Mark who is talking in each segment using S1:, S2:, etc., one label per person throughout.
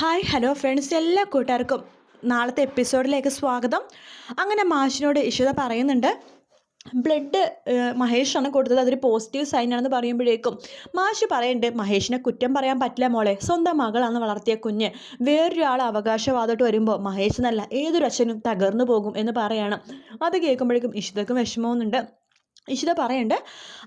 S1: Hi hello friends എല്ലാ കൂട്ടുകാർക്കും നാളത്തെ എപ്പിസോഡിലേക്ക് സ്വാഗതം. അങ്ങനെ മാഷിനോട് ഇഷുത പറയുന്നുണ്ട് ബ്ലഡ് മഹേഷാണ് കൊടുത്തത്. അതൊരു പോസിറ്റീവ് സൈൻ ആണെന്ന് പറയുമ്പോഴേക്കും മാഷ് പറയുന്നുണ്ട് മഹേഷിനെ കുറ്റം പറയാൻ പറ്റില്ല മോളെ. സ്വന്തം മകളാണ് വളർത്തിയ കുഞ്ഞ്. വേറൊരാൾ അവകാശവാദമായിട്ട് വരുമ്പോൾ മഹേഷ് എന്നല്ല ഏതൊരു അച്ഛനും തകർന്നു പോകും എന്ന് പറയണം. അത് കേൾക്കുമ്പോഴേക്കും ഇഷിതക്കും വിഷമമൊന്നുണ്ട് ഇഷിത പറയണ്ട്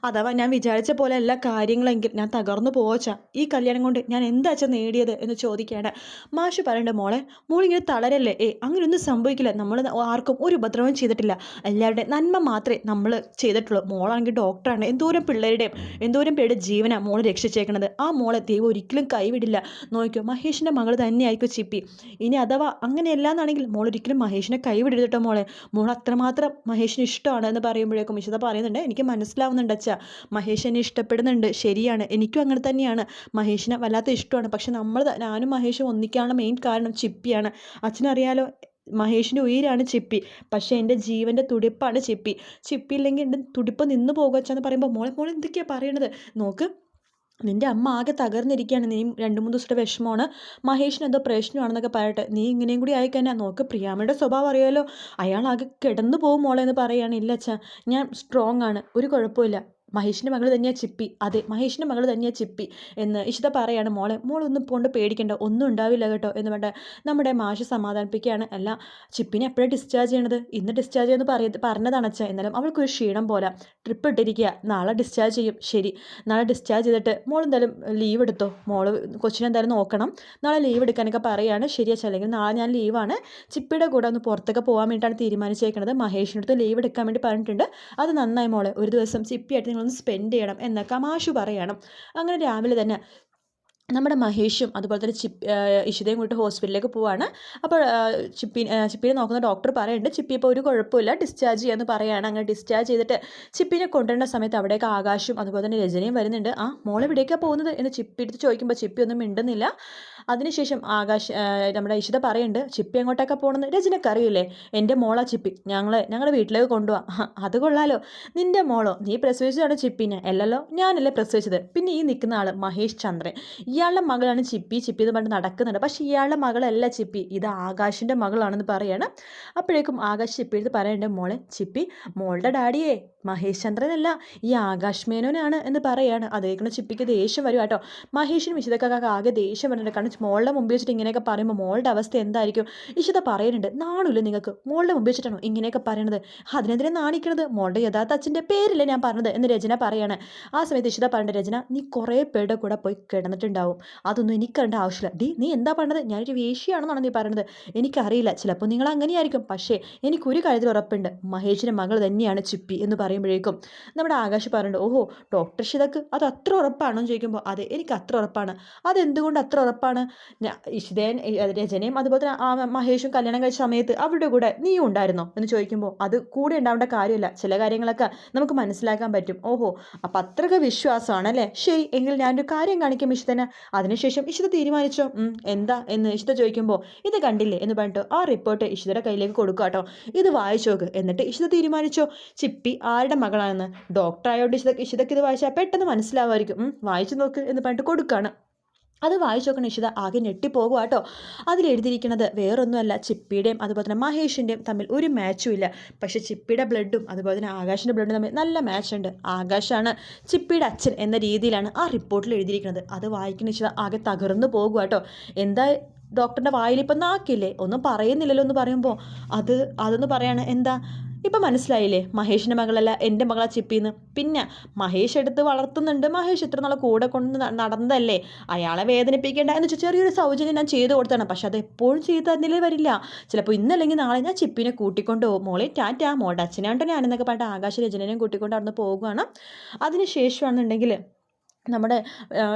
S1: അഥവാ ഞാൻ വിചാരിച്ച പോലെ എല്ലാ കാര്യങ്ങളെങ്കിൽ ഞാൻ തകർന്നു പോവച്ച ഈ കല്യാണം കൊണ്ട് ഞാൻ എന്താ അച്ഛൻ നേടിയത് എന്ന് ചോദിക്കുകയാണ് മാഷ് പറയണ്ട മോളെ മോളിങ്ങനെ തളരല്ലേ? ഏ അങ്ങനെയൊന്നും സംഭവിക്കില്ല. നമ്മൾ ആർക്കും ഒരു ഉപദ്രവം ചെയ്തിട്ടില്ല. എല്ലാവരുടെയും നന്മ മാത്രമേ നമ്മൾ ചെയ്തിട്ടുള്ളൂ. മോളാണെങ്കിൽ ഡോക്ടറാണ്. എന്തോരം പിള്ളേരുടെയും എന്തോരം പേരുടെ ജീവനാണ് മോൾ രക്ഷിച്ചേക്കണത്. ആ മോളെ ദൈവം ഒരിക്കലും കൈവിടില്ല. നോക്കിയോ മഹേഷിന്റെ മകൾ തന്നെയായിരിക്കും ചിപ്പി. ഇനി അഥവാ അങ്ങനെയല്ല എന്നാണെങ്കിൽ മോൾ ഒരിക്കലും മഹേഷിനെ കൈവിടരുത് കേട്ടോ മോളെ. മോൾ അത്രമാത്രം മഹേഷിന് ഇഷ്ടമാണ് എന്ന് പറയുമ്പോഴേക്കും വിശദ പറയുന്നുണ്ട്. എനിക്ക് മനസ്സിലാവുന്നുണ്ട് അച്ഛാ. മഹേഷ് എന്നെ ഇഷ്ടപ്പെടുന്നുണ്ട്. ശരിയാണ്. എനിക്കും അങ്ങനെ തന്നെയാണ്. മഹേഷിനെ വല്ലാത്ത ഇഷ്ടമാണ്. പക്ഷെ നമ്മൾ ഞാനും മഹേഷും ഒന്നിക്കാനുള്ള മെയിൻ കാരണം ചിപ്പിയാണ്. അച്ഛനറിയാലോ മഹേഷിന്റെ ഉയരാണ് ചിപ്പി. പക്ഷേ എന്റെ ജീവന്റെ തുടിപ്പാണ് ചിപ്പി. ചിപ്പി ഇല്ലെങ്കിൽ എന്റെ തുടിപ്പ് നിന്ന് പോകുക എന്ന് പറയുമ്പോൾ മോളെ മോളെ എന്തൊക്കെയാണ് പറയണത്? നോക്ക്. നിന്റെ അമ്മ ആകെ തകർന്നിരിക്കുകയാണ്. നീ രണ്ട് മൂന്ന് ദിവസത്തെ വിഷമമാണ്. മഹേഷിന് എന്തോ പ്രശ്നമാണെന്നൊക്കെ പറയട്ടെ. നീ ഇങ്ങനെയും കൂടി ആയിക്കഴിഞ്ഞാൽ നോക്ക് പ്രിയാമ്മയുടെ സ്വഭാവം അറിയാമല്ലോ അയാൾ ആകെ കിടന്നു പോകും മോളെ എന്ന് പറയുകയാണ് ഇല്ല അച്ഛാ ഞാൻ സ്ട്രോങ് ആണ്. ഒരു കുഴപ്പമില്ല മഹേഷിന്റെ മകൾ തന്നെയാണ് ചിപ്പി. അതെ മഹേഷിന്റെ മകൾ തന്നെയാണ് ചിപ്പി എന്ന് ഇഷിത പറയാണ് മോളെ മോളൊന്നും പോണ്ട് പേടിക്കേണ്ട ഒന്നും ഉണ്ടാവില്ല കേട്ടോ എന്ന് പറഞ്ഞ നമ്മുടെ മാഷ് സമാധാനിപ്പിക്കുകയാണ്. അല്ല ചിപ്പിനെ എപ്പോഴാണ് ഡിസ്ചാർജ് ചെയ്യണത്? ഇന്ന് ഡിസ്ചാർജ് ചെയ്യുമെന്ന് പറയ പറഞ്ഞതാണ് അച്ഛൻ. എന്നാലും അവൾക്കൊരു ക്ഷീണം പോലെ. ട്രിപ്പ് ഇട്ടിരിക്കുക. നാളെ ഡിസ്ചാർജ് ചെയ്യും. ശരി. നാളെ ഡിസ്ചാർജ് ചെയ്തിട്ട് മോൾ എന്തായാലും ലീവ് എടുത്തോ? മോൾ കൊച്ചിനെ എന്തായാലും നോക്കണം. നാളെ ലീവ് എടുക്കാനൊക്കെ പറയുകയാണ് ശരി അച്ഛൻ അല്ലെങ്കിൽ നാളെ ഞാൻ ലീവാണ് ചിപ്പിയുടെ കൂടെ ഒന്ന് പുറത്തൊക്കെ പോകാൻ വേണ്ടിയിട്ടാണ് തീരുമാനിച്ചേക്കുന്നത് മഹേഷിനടുത്ത് ലീവ് എടുക്കാൻ വേണ്ടി പറഞ്ഞിട്ടുണ്ട്. അത് നന്നായി മോളെ. ഒരു ദിവസം ചിപ്പിയായിട്ട് നിങ്ങളൊന്ന് സ്പെൻഡ് ചെയ്യണം എന്നൊക്കെ മാഷു പറയണം. അങ്ങനെ രാവിലെ തന്നെ നമ്മുടെ മഹേഷും അതുപോലെ തന്നെ ചിപ്പ് ഇഷിതയും കൂട്ടി ഹോസ്പിറ്റലിലേക്ക് പോവാണ്. അപ്പോൾ ചിപ്പി ചിപ്പിനെ നോക്കുന്ന ഡോക്ടർ പറയുന്നുണ്ട് ചിപ്പി ഇപ്പോൾ ഒരു കുഴപ്പമില്ല ഡിസ്ചാർജ് ചെയ്യാമെന്ന് പറയുകയാണ് അങ്ങനെ ഡിസ്ചാർജ് ചെയ്തിട്ട് ചിപ്പിനെ കൊണ്ടുവരുന്ന സമയത്ത് അവിടേക്ക് ആകാശും അതുപോലെ തന്നെ രജനിയും വരുന്നുണ്ട്. ആ മോൾ എവിടേക്കാണ് പോകുന്നത്? എന്ന് ചിപ്പി എടുത്ത് ചോദിക്കുമ്പോൾ ചിപ്പി ഒന്നും മിണ്ടുന്നില്ല. അതിനുശേഷം ആകാശ് നമ്മുടെ ഇഷിത പറയുന്നുണ്ട് ചിപ്പി എങ്ങോട്ടൊക്കെ പോകണമെന്ന് രജനക്ക് അറിയില്ലേ എന്റെ മോളാ ചിപ്പി ഞങ്ങൾ ഞങ്ങളുടെ വീട്ടിലേക്ക് കൊണ്ടുപോവാം അത് കൊള്ളാലോ. നിന്റെ മോളോ? നീ പ്രസവിച്ചതാണ് ചിപ്പിനെ. അല്ലല്ലോ ഞാനല്ലേ പ്രസവിച്ചത്. പിന്നെ ഈ നിൽക്കുന്ന ആൾ മഹേഷ് ചന്ദ്രൻ. ഇയാളുടെ മകളാണ് ചിപ്പി. ചിപ്പി എന്ന് പറഞ്ഞ് നടക്കുന്നുണ്ട്. പക്ഷേ ഇയാളുടെ മകളല്ല ചിപ്പി. ഇത് ആകാശിന്റെ മകളാണെന്ന് പറയാണ്. അപ്പോഴേക്കും ആകാശ് ചിപ്പി എടുത്ത് പറയുന്നുണ്ട് മോളെ ചിപ്പി മോളുടെ ഡാഡിയേ മഹേഷ് ഈ ആകാശ് മേനോനാണ് എന്ന് പറയാണ്. അതേക്കണ ചിപ്പിക്ക് ദേഷ്യം വരും കേട്ടോ. മഹേഷിനും ഇഷിതക്കൊക്കെ ആകെ ദേഷ്യം വരുന്നുണ്ട്. കാരണം മോളുടെ മുമ്പിൽ വെച്ചിട്ട് ഇങ്ങനെയൊക്കെ പറയുമ്പോൾ മോളുടെ അവസ്ഥ എന്തായിരിക്കും? ഇഷിത പറയുന്നുണ്ട് നാണില്ല നിങ്ങൾക്ക്? മോളുടെ മുമ്പിൽ വെച്ചിട്ടാണോ ഇങ്ങനെയൊക്കെ പറയണത്? അതിനെതിരെ നാണിക്കണത്? മോളുടെ യഥാർത്ഥ അച്ഛന്റെ പേരില്ലേ ഞാൻ പറഞ്ഞത്? എന്ന് രചന പറയാണ്. ആ സമയത്ത് ഇഷിത പറയേണ്ട രചന നീ കുറേ പേരുടെ കൂടെ പോയി കിടന്നിട്ടുണ്ടാവും. അതൊന്നും എനിക്ക് കണ്ട ആവശ്യമില്ല. ഡി നീ എന്താ പറഞ്ഞത്? ഞാനൊരു വേശ്യയാണെന്നാണ് നീ പറയുന്നത് എനിക്കറിയില്ല. ചിലപ്പോൾ നിങ്ങൾ അങ്ങനെയായിരിക്കും പക്ഷേ എനിക്കൊരു കാര്യത്തിൽ ഉറപ്പുണ്ട്. മഹേഷിന്റെ മകൾ തന്നെയാണ് ചിപ്പി എന്ന് പറയുമ്പോഴേക്കും നമ്മുടെ ആകാശ് പറയുന്നുണ്ട് ഓഹോ ഡോക്ടർ ഷിതക്ക് അത് അത്ര ഉറപ്പാണോ? എന്ന് ചോദിക്കുമ്പോൾ അതെ എനിക്ക് അത്ര ഉറപ്പാണ്. അതെന്തുകൊണ്ട് അത്ര ഉറപ്പാണ്? ഇഷിതേൻ രചനയും അതുപോലെ തന്നെ ആ മഹേഷും കല്യാണം കഴിച്ച സമയത്ത് അവരുടെ കൂടെ നീ ഉണ്ടായിരുന്നോ? എന്ന് ചോദിക്കുമ്പോൾ അത് കൂടെ ഉണ്ടാവേണ്ട കാര്യമില്ല. ചില കാര്യങ്ങളൊക്കെ നമുക്ക് മനസ്സിലാക്കാൻ പറ്റും. ഓഹോ അപ്പം അത്രയ്ക്ക് വിശ്വാസമാണ് അല്ലേ ശരി എങ്കിൽ ഞാനൊരു കാര്യം കാണിക്കും ഇഷിതന്. അതിനുശേഷം ഇഷിത തീരുമാനിച്ചോ? എന്താ? എന്ന് ഇഷിത ചോദിക്കുമ്പോൾ ഇത് കണ്ടില്ലേ? എന്ന് പറഞ്ഞിട്ട് ആ റിപ്പോർട്ട് ഇഷിതയുടെ കയ്യിലേക്ക് കൊടുക്കുക കേട്ടോ ഇത് വായിച്ചു നോക്ക് എന്നിട്ട് ഇഷിത തീരുമാനിച്ചോ? ചിപ്പി ആരുടെ മകളാണെന്ന്? ഡോക്ടറായോണ്ട് ഇഷിത ഇഷിതക്ക് ഇത് വായിച്ചാൽ പെട്ടെന്ന് മനസ്സിലാവുമായിരിക്കും. വായിച്ചു നോക്ക് എന്ന് പറഞ്ഞിട്ട് കൊടുക്കുകയാണ് അത് വായിച്ചു നോക്കണം ഇഷിത ആകെ ഞെട്ടിപ്പോകുക കേട്ടോ അതിലെഴുതിയിരിക്കുന്നത് വേറൊന്നുമല്ല ചിപ്പിയുടെയും അതുപോലെ തന്നെ മഹേഷിന്റെയും തമ്മിൽ ഒരു മാച്ചും ഇല്ല. പക്ഷെ ചിപ്പിയുടെ ബ്ലഡും അതുപോലെ തന്നെ ആകാശിന്റെ ബ്ലഡും തമ്മിൽ നല്ല മാച്ചുണ്ട് ആകാശാണ് ചിപ്പിയുടെ അച്ഛൻ എന്ന രീതിയിലാണ് ആ റിപ്പോർട്ടിൽ എഴുതിയിരിക്കുന്നത്. അത് വായിക്കുന്ന ഇഷിത ആകെ തകർന്നു പോകുക കേട്ടോ എന്താ ഡോക്ടറിന്റെ വായിലിപ്പം നാക്കില്ലേ? ഒന്നും പറയുന്നില്ലല്ലോ എന്ന് പറയുമ്പോൾ അത് അതൊന്ന് പറയാണ്. എന്താ? ഇപ്പം മനസ്സിലായില്ലേ? മഹേഷിന്റെ മകളല്ല എന്റെ മകളാ ചിപ്പിന്ന്. പിന്നെ മഹേഷ് എടുത്ത് വളർത്തുന്നുണ്ട്. മഹേഷ് ഇത്ര നാളെ കൂടെ കൊണ്ട് നടന്നതല്ലേ? അയാളെ വേദനിപ്പിക്കേണ്ട എന്ന് വെച്ചാൽ ചെറിയൊരു സൗജന്യം ഞാൻ ചെയ്തു കൊടുത്താണ് പക്ഷെ അത് എപ്പോഴും ചെയ്ത് തന്നിലേ വരില്ല. ചിലപ്പോൾ ഇന്നല്ലെങ്കിൽ നാളെ ഞാൻ ചിപ്പിനെ കൂട്ടിക്കൊണ്ട് പോകും. മോളെ ടാറ്റ മോളുടെ അച്ഛനാണ്ടോ ഞാനെന്നൊക്കെ പറഞ്ഞിട്ട് ആകാശ രചനയും കൂട്ടിക്കൊണ്ട് അവിടെ നിന്ന് പോകുകയാണ് അതിന് ശേഷമാണെന്നുണ്ടെങ്കിൽ നമ്മുടെ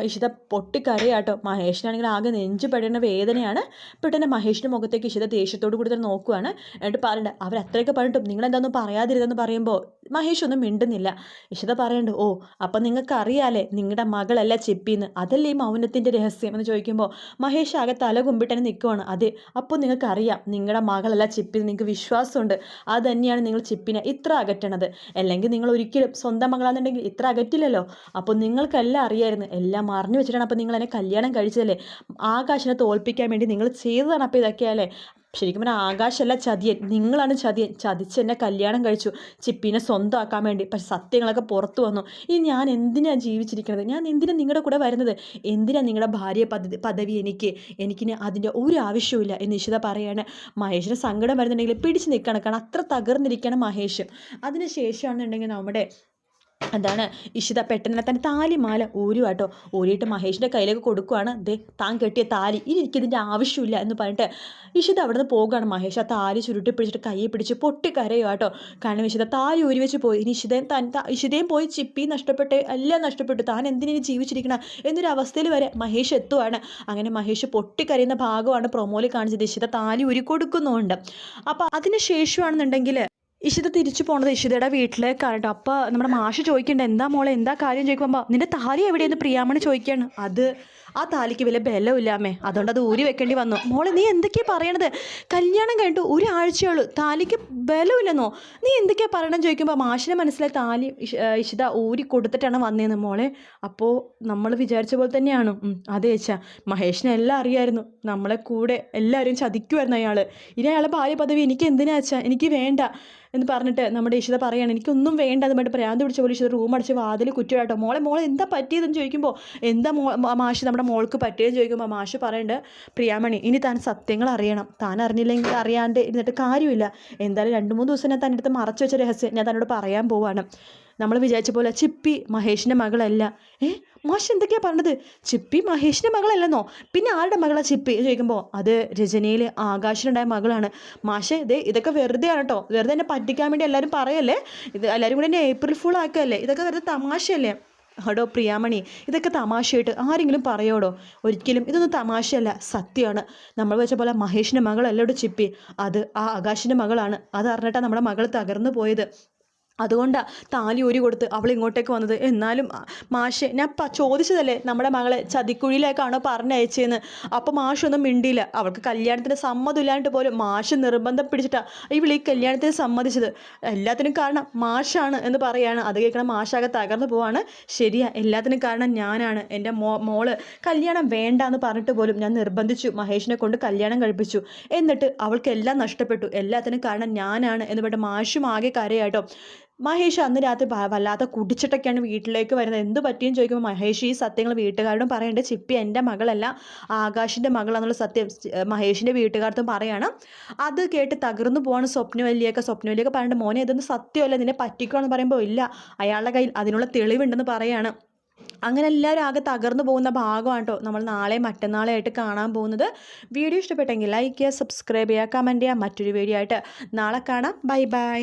S1: ഇഷിത പൊട്ടിക്കരയാട്ടോ. മഹേഷിനാണെങ്കിൽ ആകെ നെഞ്ചു പെടേണ്ട വേദനയാണ്. പെട്ടെന്ന് മഹേഷിന്റെ മുഖത്തേക്ക് ഇഷിത ദേഷ്യത്തോട് കൂടി തന്നെ നോക്കുവാണ്. എന്നിട്ട് പറയണ്ട അവർ അത്രയൊക്കെ പറഞ്ഞിട്ടും നിങ്ങളെന്താണെന്ന് പറയാതിരുതെന്ന് പറയുമ്പോൾ മഹേഷ് ഒന്നും മിണ്ടുന്നില്ല. ഇഷിത പറയണ്ട ഓ അപ്പം നിങ്ങൾക്ക് അറിയാലേ നിങ്ങളുടെ മകളല്ല ചെപ്പിന്ന്. അതല്ലേ ഈ മൗനത്തിന്റെ രഹസ്യം? എന്ന് ചോദിക്കുമ്പോൾ മഹേഷ് ആകെ തല കുമ്പിട്ടനെ നിൽക്കുവാണ് അതെ അപ്പോൾ നിങ്ങൾക്ക് അറിയാം നിങ്ങളുടെ മകളല്ല ചെപ്പിന്ന്. നിങ്ങൾക്ക് വിശ്വാസമുണ്ട്. അത് തന്നെയാണ് നിങ്ങൾ ചിപ്പിനെ ഇത്ര അകറ്റണത്. അല്ലെങ്കിൽ നിങ്ങൾ ഒരിക്കലും സ്വന്തം മകളാണെന്നുണ്ടെങ്കിൽ ഇത്ര അകറ്റില്ലല്ലോ. അപ്പോൾ നിങ്ങൾക്കല്ല എല്ലാം അറിയായിരുന്നു. എല്ലാം അറിഞ്ഞു വെച്ചിട്ടാണ് അപ്പോൾ നിങ്ങൾ എന്നെ കല്യാണം കഴിച്ചതല്ലേ? ആകാശിനെ തോൽപ്പിക്കാൻ വേണ്ടി നിങ്ങൾ ചെയ്തതാണ് അപ്പോൾ ഇതൊക്കെയല്ലേ ശരിക്കും പറഞ്ഞാൽ ആകാശമല്ല ചതിയൻ. നിങ്ങളാണ് ചതിയൻ. ചതിച്ച് എന്നെ കല്യാണം കഴിച്ചു. ചിപ്പിനെ സ്വന്തമാക്കാൻ വേണ്ടി. പക്ഷെ സത്യങ്ങളൊക്കെ പുറത്തു വന്നു. ഇനി ഞാൻ എന്തിനാണ് ജീവിച്ചിരിക്കുന്നത്? ഞാൻ എന്തിനാണ് നിങ്ങളുടെ കൂടെ വരുന്നത്? എന്തിനാണ് നിങ്ങളുടെ ഭാര്യ പദവി എനിക്ക്? എനിക്കിനി അതിന്റെ ഒരു ആവശ്യമില്ല എന്ന് നിശിത പറയാണ്. മഹേഷിന് സങ്കടം വരുന്നുണ്ടെങ്കിൽ പിടിച്ച് നിൽക്കണം. കാരണം അത്ര തകർന്നിരിക്കണം മഹേഷ്. അതിന് ശേഷമാണെന്നുണ്ടെങ്കിൽ നമ്മുടെ എന്താണ് ഇഷിത പെട്ടെന്ന് തന്നെ താലിമാല ഊരുവാട്ടോ. ഊരിയിട്ട് മഹേഷിന്റെ കയ്യിലേക്ക് കൊടുക്കുവാണ്. ദേ താൻ കെട്ടിയ താലി. ഇനി എനിക്കിതിന്റെ ആവശ്യമില്ല എന്ന് പറഞ്ഞിട്ട് ഇഷിത അവിടെ നിന്ന് പോകുകയാണ് മഹേഷ് ആ താലി ചുരുട്ടി പിടിച്ചിട്ട് കൈ പിടിച്ച് പൊട്ടിക്കരയോ കേട്ടോ കാരണം ഇഷിത താലി ഊരി വെച്ച് പോയി. ഇനി ഇഷിതയും താൻ ഇഷിതയും പോയി ചിപ്പി നഷ്ടപ്പെട്ടേ എല്ലാം നഷ്ടപ്പെട്ടു. താൻ എന്തിനു ജീവിച്ചിരിക്കണം? എന്നൊരു അവസ്ഥയിൽ വരെ മഹേഷ് എത്തുവാണ്. അങ്ങനെ മഹേഷ് പൊട്ടിക്കരയുന്ന ഭാഗമാണ് പ്രൊമോയിൽ കാണിച്ചത്. ഇഷിത താലി ഊരി കൊടുക്കുന്നുണ്ട്. അപ്പോൾ അതിന് ശേഷമാണെന്നുണ്ടെങ്കിൽ ഇഷിത തിരിച്ചു പോണത് ഇഷിതയുടെ വീട്ടിലേക്കാണ് കേട്ടോ. അപ്പോൾ നമ്മുടെ മാഷ് ചോദിക്കണ്ട എന്താ മോളെ എന്താ കാര്യം? ചോദിക്കുമ്പോൾ നിന്റെ താലി എവിടെയെന്ന് പ്രിയാമണി ചോദിക്കാണ്. അത് ആ താലിക്ക് വലിയ ബലമില്ലാമേ അതുകൊണ്ട് അത് ഊരി വെക്കേണ്ടി വന്നു. മോളെ നീ എന്തൊക്കെയാണ് പറയണത്? കല്യാണം കഴിഞ്ഞിട്ട് ഒരാഴ്ചയുള്ളൂ. താലിക്ക് ബലമില്ലെന്നോ നീ എന്തൊക്കെയാണ് പറയണമെന്ന് ചോദിക്കുമ്പോൾ മാഷിനെ മനസ്സിലായി താലി ഇഷ്- ഇഷിത ഊരി കൊടുത്തിട്ടാണ് വന്നതെന്ന് മോളെ. അപ്പോ നമ്മൾ വിചാരിച്ച പോലെ തന്നെയാണ്. അതെ ചേച്ചാ. മഹേഷിനെ എല്ലാം അറിയായിരുന്നു. നമ്മളെ കൂടെ എല്ലാവരും ചതിക്കുമായിരുന്നു അയാൾ ഇനി അയാളെ ഭാര്യ പദവി എനിക്ക് എന്തിനാ എനിക്ക് വേണ്ട. എന്ന് പറഞ്ഞിട്ട് നമ്മുടെ ഇഷിത പറയാണ് എനിക്കൊന്നും വേണ്ട എന്ന് പറഞ്ഞിട്ട് പ്രാന്ത് പിടിച്ച പോലെ ഇഷിത റൂം അടിച്ച് വാതിൽ കുറ്റിയാട്ടോ മോളെ മോളെ എന്താ പറ്റിയതെന്ന് ചോദിക്കുമ്പോൾ എന്താ മോ മാഷ് നമ്മുടെ മോൾക്ക് പറ്റിയതെന്ന് ചോദിക്കുമ്പോൾ മാഷ് പറയുന്നുണ്ട് പ്രിയാമണി ഇനി താൻ സത്യങ്ങൾ അറിയണം. താൻ അറിഞ്ഞില്ലെങ്കിൽ അറിയാണ്ട് ഇരുന്നിട്ട് കാര്യമില്ല. എന്തായാലും രണ്ട് മൂന്ന് ദിവസം ഞാൻ തന്റെ അടുത്ത് മറച്ചു വെച്ച രഹസ്യം ഞാൻ തന്നോട് പറയാൻ പോവാണ്. നമ്മൾ വിചാരിച്ച പോലെ ചിപ്പി മഹേഷിന്റെ മകളല്ല. ഏ മാഷ് എന്തൊക്കെയാ പറഞ്ഞത്? ചിപ്പി മഹേഷിന്റെ മകളല്ലെന്നോ? പിന്നെ ആരുടെ മകളാ ചിപ്പി? ചോദിക്കുമ്പോൾ അത് രജനിയിൽ ആകാശിനുണ്ടായ മകളാണ്. മാഷെ ഇതേ ഇതൊക്കെ വെറുതെയാണ് കേട്ടോ വെറുതെ എന്നെ പറ്റിക്കാൻ വേണ്ടി എല്ലാവരും പറയല്ലേ? ഇത് എല്ലാവരും കൂടി എന്നെ ഏപ്രിൽ ഫുൾ ആക്കല്ലേ ഇതൊക്കെ വെറുതെ തമാശയല്ലേ? ഹടോ പ്രിയാമണി ഇതൊക്കെ തമാശയായിട്ട് ആരെങ്കിലും പറയോടോ? ഒരിക്കലും ഇതൊന്നും തമാശയല്ല സത്യമാണ്. നമ്മൾ വെച്ച പോലെ മഹേഷിന്റെ മകളല്ലടോ ചിപ്പി. അത് ആ ആകാശിന്റെ മകളാണ്. അത് അറിഞ്ഞിട്ടാണ് നമ്മുടെ മകൾ തകർന്നു പോയത്. അതുകൊണ്ടാണ് താലി ഊരി കൊടുത്ത് അവൾ ഇങ്ങോട്ടേക്ക് വന്നത്. എന്നാലും മാഷെ ഞാൻ ചോദിച്ചതല്ലേ നമ്മുടെ മകളെ ചതിക്കുഴിയിലേക്കാണോ പറഞ്ഞയച്ചതെന്ന് അപ്പോൾ മാഷൊന്നും മിണ്ടിയില്ല. അവൾക്ക് കല്യാണത്തിന് സമ്മതമില്ലാണ്ട് പോലും മാഷ് നിർബന്ധം പിടിച്ചിട്ടാണ് ഇവൾ ഈ കല്യാണത്തിന് സമ്മതിച്ചത്. എല്ലാത്തിനും കാരണം മാഷാണ് എന്ന് പറയാണ്. അത് കേൾക്കണ മാഷാകെ തകർന്നു പോവാണ്. ശരിയാ എല്ലാത്തിനും കാരണം ഞാനാണ്. എന്റെ മോ മോൾ കല്യാണം വേണ്ട എന്ന് പറഞ്ഞിട്ട് പോലും ഞാൻ നിർബന്ധിച്ചു. മഹേഷിനെ കൊണ്ട് കല്യാണം കഴിപ്പിച്ചു. എന്നിട്ട് അവൾക്ക് എല്ലാം നഷ്ടപ്പെട്ടു. എല്ലാത്തിനും കാരണം ഞാനാണ് എന്ന് പറഞ്ഞിട്ട് മാഷും ആകെ കരയാട്ടോ. മഹേഷ് അന്ന് രാത്രി വല്ലാതെ കുടിച്ചിട്ടൊക്കെയാണ് വീട്ടിലേക്ക് വരുന്നത്. എന്ത് പറ്റിയെന്ന് ചോദിക്കുമ്പോൾ മഹേഷ് ഈ സത്യങ്ങൾ വീട്ടുകാരോടും പറയേണ്ട. ചിപ്പി എന്റെ മകളല്ല ആകാശിന്റെ മകളാന്നുള്ള സത്യം മഹേഷിന്റെ വീട്ടുകാർത്തും പറയാണ്. അത് കേട്ട് തകർന്നു പോവാണ് സ്വപ്നവല്ലിയൊക്കെ സ്വപ്നവല്ലിയൊക്കെ പറഞ്ഞിട്ട് മോനെ ഇതൊന്നും സത്യമല്ല. നിന്നെ പറ്റിക്കണമെന്ന് പറയുമ്പോൾ ഇല്ല. അയാളുടെ കയ്യിൽ അതിനുള്ള തെളിവുണ്ടെന്ന് പറയാണ്. അങ്ങനെ എല്ലാവരും ആകെ തകർന്നു പോകുന്ന ഭാഗമാണ് കേട്ടോ നമ്മൾ നാളെ മറ്റന്നാളെ ആയിട്ട് കാണാൻ പോകുന്നത്. വീഡിയോ ഇഷ്ടപ്പെട്ടെങ്കിൽ ലൈക്ക് ചെയ്യുക സബ്സ്ക്രൈബ് ചെയ്യുക കമന്റ് ചെയ്യുക. മറ്റൊരു വീഡിയോ ആയിട്ട് നാളെ കാണാം. Bye bye